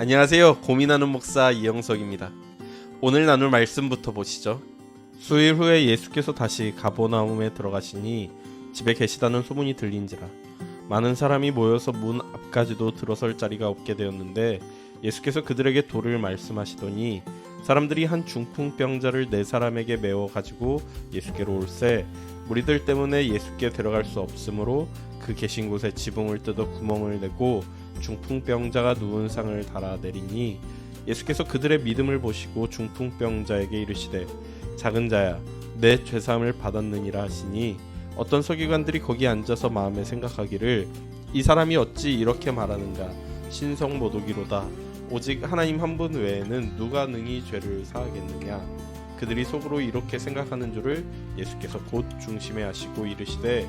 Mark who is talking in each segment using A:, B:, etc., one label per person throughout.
A: 안녕하세요. 고민하는 목사 이영석입니다. 오늘 나눌 말씀부터 보시죠. 수일 후에 예수께서 다시 가보나움에 들어가시니 집에 계시다는 소문이 들린지라 많은 사람이 모여서 문 앞까지도 들어설 자리가 없게 되었는데 예수께서 그들에게 도를 말씀하시더니 사람들이 한 중풍병자를 네 사람에게 메워 가지고 예수께로 올세 무리들 때문에 예수께 데려갈 수 없으므로 그 계신 곳에 지붕을 뜯어 구멍을 내고 중풍병자가 누운 상을 달아 내리니 예수께서 그들의 믿음을 보시고 중풍병자에게 이르시되 작은 자야 내 죄사함을 받았느니라 하시니 어떤 서기관들이 거기 앉아서 마음에 생각하기를 이 사람이 어찌 이렇게 말하는가? 신성 모독이로다. 오직 하나님 한 분 외에는 누가 능히 죄를 사하겠느냐? 그들이 속으로 이렇게 생각하는 줄을 예수께서 곧 중심에 하시고 이르시되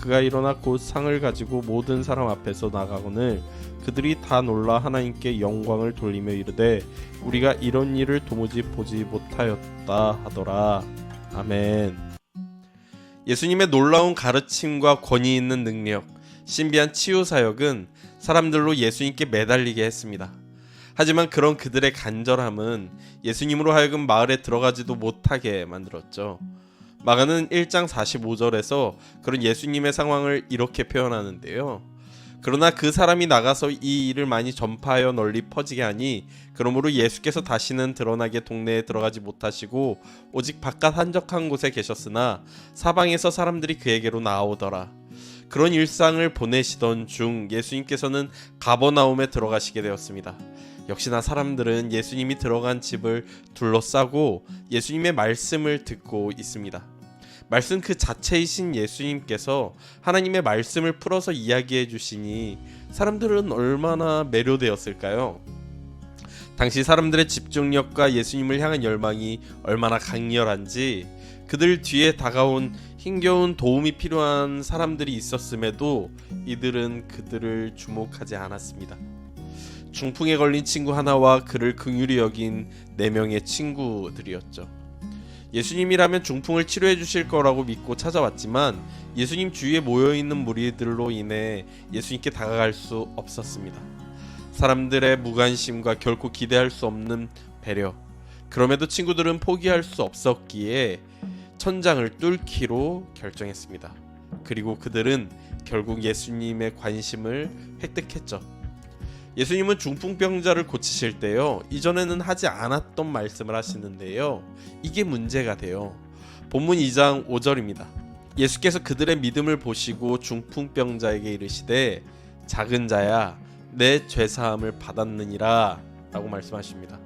A: 그가 일어나 곧 상을 가지고 모든 사람 앞에서 나가거늘 그들이 다 놀라 하나님께 영광을 돌리며 이르되 우리가 이런 일을 도무지 보지 못하였다 하더라 아멘 예수님의 놀라운 가르침과 권위 있는 능력 신비한 치유 사역은 사람들로 예수님께 매달리게 했습니다. 하지만 그런 그들의 간절함은 예수님으로 하여금 마을에 들어가지도 못하게 만들었죠. 마가는 1장 45절에서 그런 예수님의 상황을 이렇게 표현하는데요. 그러나 그 사람이 나가서 이 일을 많이 전파하여 널리 퍼지게 하니 그러므로 예수께서 다시는 드러나게 동네에 들어가지 못하시고 오직 바깥 한적한 곳에 계셨으나 사방에서 사람들이 그에게로 나오더라. 그런 일상을 보내시던 중 예수님께서는 가버나움에 들어가시게 되었습니다. 역시나 사람들은 예수님이 들어간 집을 둘러싸고 예수님의 말씀을 듣고 있습니다. 말씀 그 자체이신 예수님께서 하나님의 말씀을 풀어서 이야기해 주시니 사람들은 얼마나 매료되었을까요? 당시 사람들의 집중력과 예수님을 향한 열망이 얼마나 강렬한지 그들 뒤에 다가온 힘겨운 도움이 필요한 사람들이 있었음에도 이들은 그들을 주목하지 않았습니다. 중풍에 걸린 친구 하나와 그를 긍휼히 여긴 네 명의 친구들이었죠. 예수님이라면 중풍을 치료해 주실 거라고 믿고 찾아왔지만 예수님 주위에 모여 있는 무리들로 인해 예수님께 다가갈 수 없었습니다. 사람들의 무관심과 결코 기대할 수 없는 배려. 그럼에도 친구들은 포기할 수 없었기에 천장을 뚫기로 결정했습니다. 그리고 그들은 결국 예수님의 관심을 획득했죠. 예수님은 중풍병자를 고치실 때요. 이전에는 하지 않았던 말씀을 하시는데요. 이게 문제가 돼요. 본문 2장 5절입니다. 예수께서 그들의 믿음을 보시고 중풍병자에게 이르시되 작은 자야 내 죄사함을 받았느니라 라고 말씀하십니다.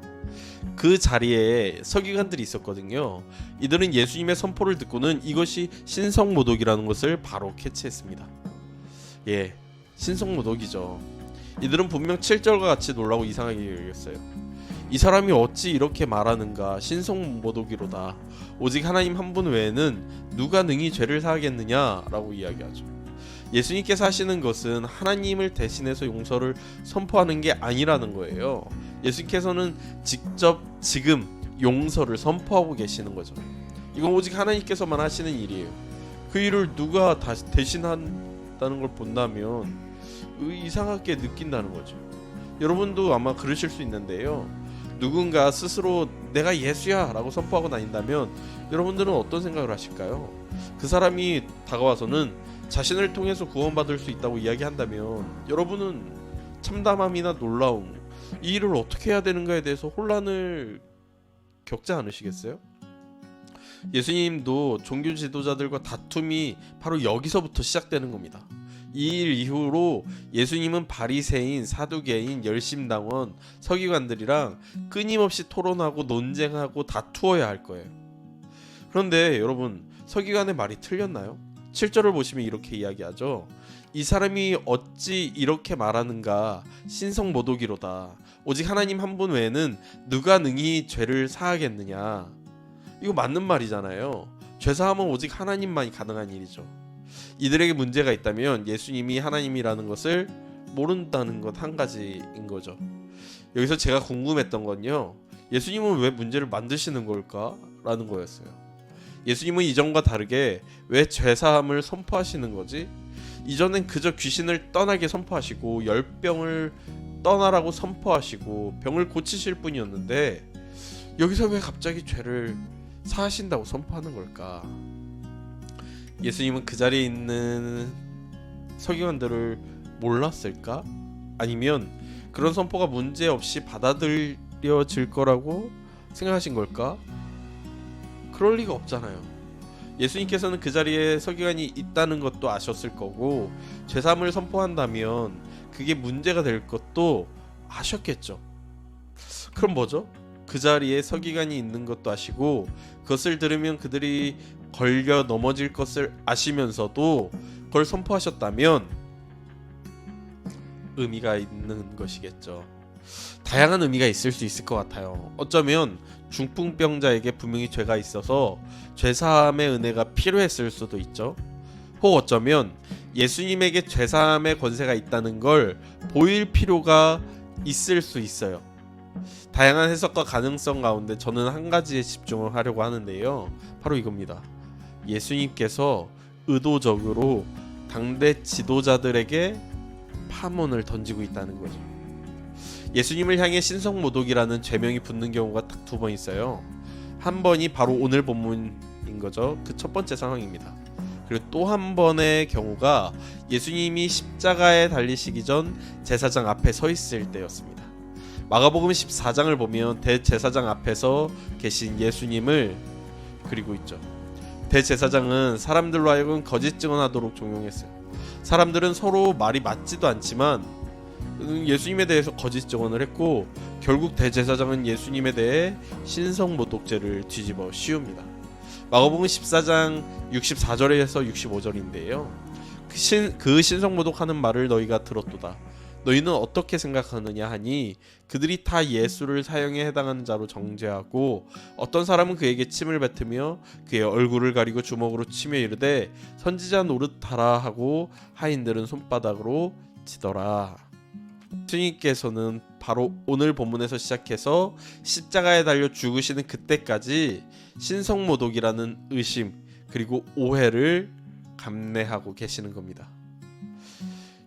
A: 그 자리에 서기관들이 있었거든요. 이들은 예수님의 선포를 듣고는 이것이 신성모독이라는 것을 바로 캐치했습니다. 예, 신성모독이죠. 이들은 분명 7절과 같이 놀라고 이상하게 여겼어요. 이 사람이 어찌 이렇게 말하는가 신성모독이로다. 오직 하나님 한 분 외에는 누가 능히 죄를 사하겠느냐라고 이야기하죠. 예수님께서 하시는 것은 하나님을 대신해서 용서를 선포하는 게 아니라는 거예요. 예수님께서는 직접 지금 용서를 선포하고 계시는 거죠. 이건 오직 하나님께서만 하시는 일이에요. 그 일을 누가 대신한다는 걸 본다면 이상하게 느낀다는 거죠. 여러분도 아마 그러실 수 있는데요. 누군가 스스로 내가 예수야라고 선포하고 다닌다면 여러분들은 어떤 생각을 하실까요? 그 사람이 다가와서는 자신을 통해서 구원받을 수 있다고 이야기한다면 여러분은 참담함이나 놀라움 이 일을 어떻게 해야 되는가에 대해서 혼란을 겪지 않으시겠어요? 예수님도 종교 지도자들과 다툼이 바로 여기서부터 시작되는 겁니다. 이 일 이후로 예수님은 바리새인, 사두개인, 열심당원, 서기관들이랑 끊임없이 토론하고 논쟁하고 다투어야 할 거예요. 그런데 여러분 서기관의 말이 틀렸나요? 7절을 보시면 이렇게 이야기하죠. 이 사람이 어찌 이렇게 말하는가 신성 모독이로다. 오직 하나님 한 분 외에는 누가 능히 죄를 사하겠느냐. 이거 맞는 말이잖아요. 죄 사함은 오직 하나님만이 가능한 일이죠. 이들에게 문제가 있다면 예수님이 하나님이라는 것을 모른다는 것 한 가지인 거죠. 여기서 제가 궁금했던 건요. 예수님은 왜 문제를 만드시는 걸까라는 거였어요. 예수님은 이전과 다르게 왜 죄사함을 선포하시는 거지? 이전엔 그저 귀신을 떠나게 선포하시고 열병을 떠나라고 선포하시고 병을 고치실 뿐이었는데 여기서 왜 갑자기 죄를 사하신다고 선포하는 걸까? 예수님은 그 자리에 있는 서기관들을 몰랐을까? 아니면 그런 선포가 문제 없이 받아들여질 거라고 생각하신 걸까? 그럴 리가 없잖아요. 예수님께서는 그 자리에 서기관이 있다는 것도 아셨을 거고 죄삼을 선포한다면 그게 문제가 될 것도 아셨겠죠. 그럼 뭐죠? 그 자리에 서기관이 있는 것도 아시고 그것을 들으면 그들이 걸려 넘어질 것을 아시면서도 그걸 선포하셨다면 의미가 있는 것이겠죠. 다양한 의미가 있을 수 있을 것 같아요. 어쩌면 중풍병자에게 분명히 죄가 있어서 죄사함의 은혜가 필요했을 수도 있죠. 혹 어쩌면 예수님에게 죄사함의 권세가 있다는 걸 보일 필요가 있을 수 있어요. 다양한 해석과 가능성 가운데 저는 한 가지에 집중을 하려고 하는데요. 바로 이겁니다. 예수님께서 의도적으로 당대 지도자들에게 파문을 던지고 있다는 거죠. 예수님을 향해 신성 모독이라는 죄명이 붙는 경우가 딱 두 번 있어요. 한 번이 바로 오늘 본문인 거죠. 그 첫 번째 상황입니다. 그리고 또 한 번의 경우가 예수님이 십자가에 달리시기 전 제사장 앞에 서 있을 때였습니다. 마가복음 14장을 보면 대제사장 앞에서 계신 예수님을 그리고 있죠. 대제사장은 사람들로 하여금 거짓 증언하도록 종용했어요. 사람들은 서로 말이 맞지도 않지만 음, 예수님에 대해서 거짓 증언을 했고 결국 대제사장은 예수님에 대해 신성 모독죄를 뒤집어 씌웁니다. 마가복음 14장 64절에서 65절인데요. 그, 신, 그 신성 모독하는 말을 너희가 들었도다. 너희는 어떻게 생각하느냐 하니 그들이 다 예수를 사형에 해당하는 자로 정죄하고 어떤 사람은 그에게 침을 뱉으며 그의 얼굴을 가리고 주먹으로 치며 이르되 선지자 노릇하라 하고 하인들은 손바닥으로 치더라. 주님께서는 바로 오늘 본문에서 시작해서 십자가에 달려 죽으시는 그때까지 신성모독이라는 의심 그리고 오해를 감내하고 계시는 겁니다.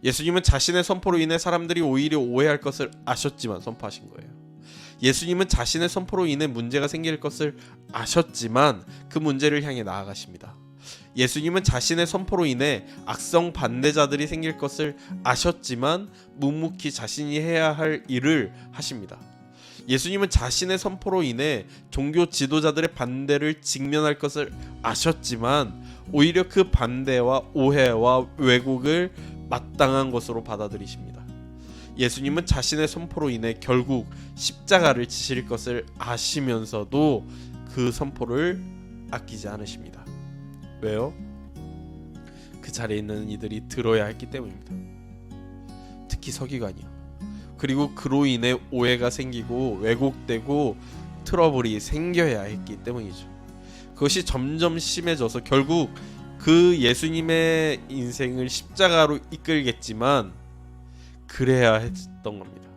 A: 예수님은 자신의 선포로 인해 사람들이 오히려 오해할 것을 아셨지만 선포하신 거예요. 예수님은 자신의 선포로 인해 문제가 생길 것을 아셨지만 그 문제를 향해 나아가십니다. 예수님은 자신의 선포로 인해 악성 반대자들이 생길 것을 아셨지만 묵묵히 자신이 해야 할 일을 하십니다. 예수님은 자신의 선포로 인해 종교 지도자들의 반대를 직면할 것을 아셨지만 오히려 그 반대와 오해와 왜곡을 마땅한 것으로 받아들이십니다. 예수님은 자신의 선포로 인해 결국 십자가를 지실 것을 아시면서도 그 선포를 아끼지 않으십니다. 왜요? 그 자리에 있는 이들이 들어야 했기 때문입니다. 특히 서기관이요. 그리고 그로 인해 오해가 생기고 왜곡되고 트러블이 생겨야 했기 때문이죠. 그것이 점점 심해져서 결국 그 예수님의 인생을 십자가로 이끌겠지만 그래야 했던 겁니다.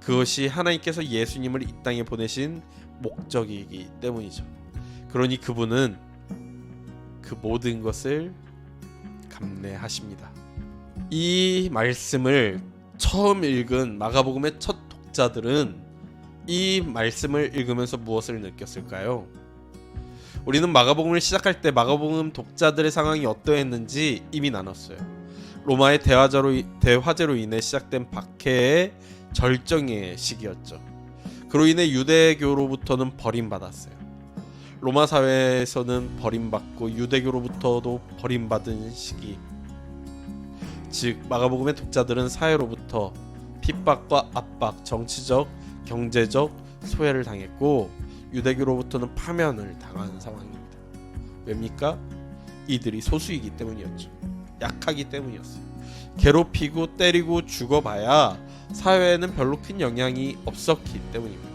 A: 그것이 하나님께서 예수님을 이 땅에 보내신 목적이기 때문이죠. 그러니 그분은 그 모든 것을 감내하십니다. 이 말씀을 처음 읽은 마가복음의 첫 독자들은 이 말씀을 읽으면서 무엇을 느꼈을까요? 우리는 마가복음을 시작할 때 마가복음 독자들의 상황이 어떠했는지 이미 나눴어요. 로마의 대화자로 대화제로 인해 시작된 박해의 절정의 시기였죠. 그로 인해 유대교로부터는 버림받았어요. 로마 사회에서는 버림받고 유대교로부터도 버림받은 시기. 즉 마가복음의 독자들은 사회로부터 핍박과 압박, 정치적, 경제적 소외를 당했고 유대교로부터는 파면을 당한 상황입니다. 왜입니까? 이들이 소수이기 때문이었죠. 약하기 때문이었어요. 괴롭히고 때리고 죽어봐야 사회에는 별로 큰 영향이 없었기 때문입니다.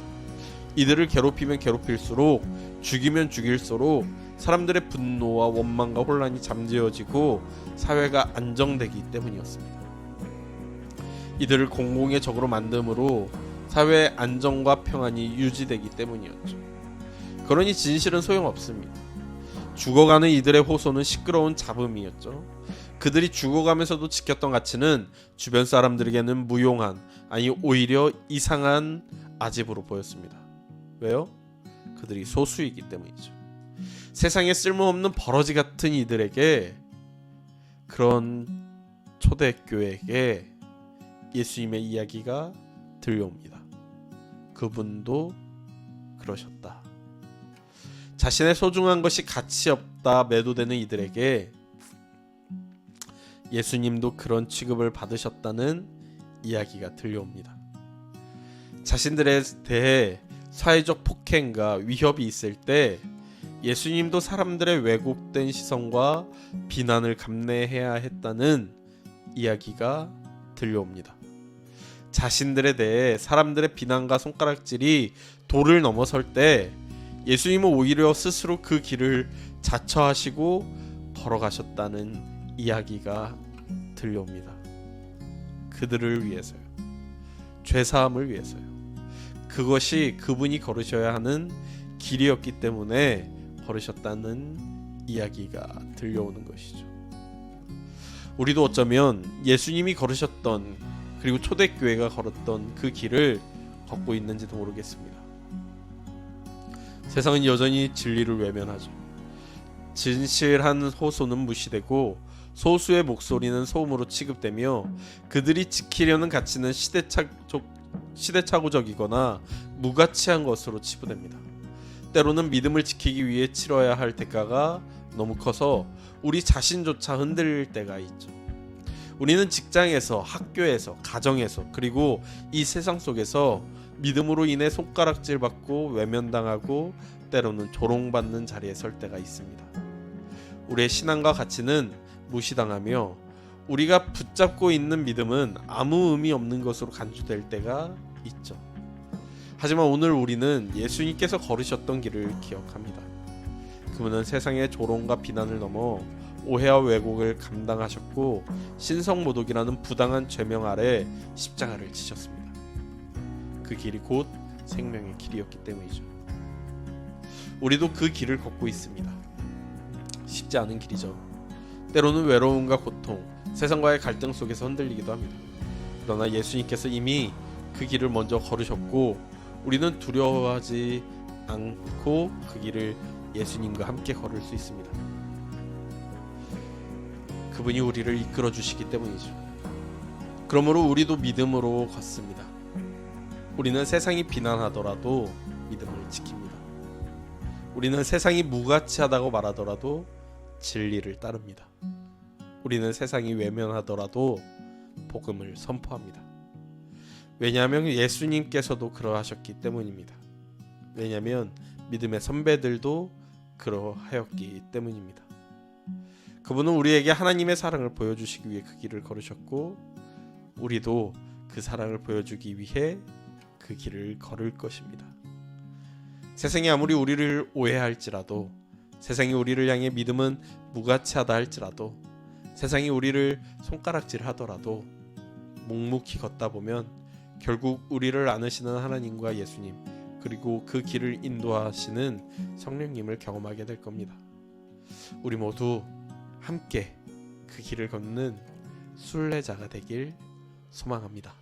A: 이들을 괴롭히면 괴롭힐수록 죽이면 죽일수록 사람들의 분노와 원망과 혼란이 잠재워지고 사회가 안정되기 때문이었습니다. 이들을 공공의 적으로 만듦으로 사회의 안정과 평안이 유지되기 때문이었죠. 그러니 진실은 소용없습니다. 죽어가는 이들의 호소는 시끄러운 잡음이었죠. 그들이 죽어가면서도 지켰던 가치는 주변 사람들에게는 무용한 아니 오히려 이상한 아집으로 보였습니다. 왜요? 그들이 소수이기 때문이죠. 세상에 쓸모없는 버러지 같은 이들에게 그런 초대교회에게 예수님의 이야기가 들려옵니다. 그분도 그러셨다. 자신의 소중한 것이 가치 없다 매도되는 이들에게 예수님도 그런 취급을 받으셨다는 이야기가 들려옵니다. 자신들에 대해 사회적 폭행과 위협이 있을 때 예수님도 사람들의 왜곡된 시선과 비난을 감내해야 했다는 이야기가 들려옵니다. 자신들에 대해 사람들의 비난과 손가락질이 도를 넘어설 때 예수님은 오히려 스스로 그 길을 자처하시고 걸어가셨다는 이야기가 들려옵니다. 그들을 위해서요. 죄사함을 위해서요. 그것이 그분이 걸으셔야 하는 길이었기 때문에 걸으셨다는 이야기가 들려오는 것이죠. 우리도 어쩌면 예수님이 걸으셨던 그리고 초대교회가 걸었던 그 길을 걷고 있는지도 모르겠습니다. 세상은 여전히 진리를 외면하죠. 진실한 호소는 무시되고 소수의 목소리는 소음으로 취급되며 그들이 지키려는 가치는 시대착적, 시대착오적이거나 무가치한 것으로 치부됩니다. 때로는 믿음을 지키기 위해 치러야 할 대가가 너무 커서 우리 자신조차 흔들릴 때가 있죠. 우리는 직장에서, 학교에서, 가정에서, 그리고 이 세상 속에서 믿음으로 인해 손가락질 받고 외면당하고 때로는 조롱받는 자리에 설 때가 있습니다. 우리의 신앙과 가치는 무시당하며 우리가 붙잡고 있는 믿음은 아무 의미 없는 것으로 간주될 때가 있죠. 하지만 오늘 우리는 예수님께서 걸으셨던 길을 기억합니다. 그분은 세상의 조롱과 비난을 넘어 오해와 왜곡을 감당하셨고 신성모독이라는 부당한 죄명 아래 십자가를 지셨습니다. 그 길이 곧 생명의 길이었기 때문이죠. 우리도 그 길을 걷고 있습니다. 쉽지 않은 길이죠. 때로는 외로움과 고통, 세상과의 갈등 속에서 흔들리기도 합니다. 그러나 예수님께서 이미 그 길을 먼저 걸으셨고 우리는 두려워하지 않고 그 길을 예수님과 함께 걸을 수 있습니다. 그분이 우리를 이끌어 주시기 때문이죠. 그러므로 우리도 믿음으로 걷습니다. 우리는 세상이 비난하더라도 믿음을 지킵니다. 우리는 세상이 무가치하다고 말하더라도 진리를 따릅니다. 우리는 세상이 외면하더라도 복음을 선포합니다. 왜냐하면 예수님께서도 그러하셨기 때문입니다. 왜냐하면 믿음의 선배들도 그러하였기 때문입니다. 그분은 우리에게 하나님의 사랑을 보여주시기 위해 그 길을 걸으셨고 우리도 그 사랑을 보여주기 위해 그 길을 걸을 것입니다. 세상이 아무리 우리를 오해할지라도 세상이 우리를 향해 믿음은 무가치하다 할지라도 세상이 우리를 손가락질 하더라도 묵묵히 걷다 보면 결국 우리를 안으시는 하나님과 예수님 그리고 그 길을 인도하시는 성령님을 경험하게 될 겁니다. 우리 모두 함께 그 길을 걷는 순례자가 되길 소망합니다.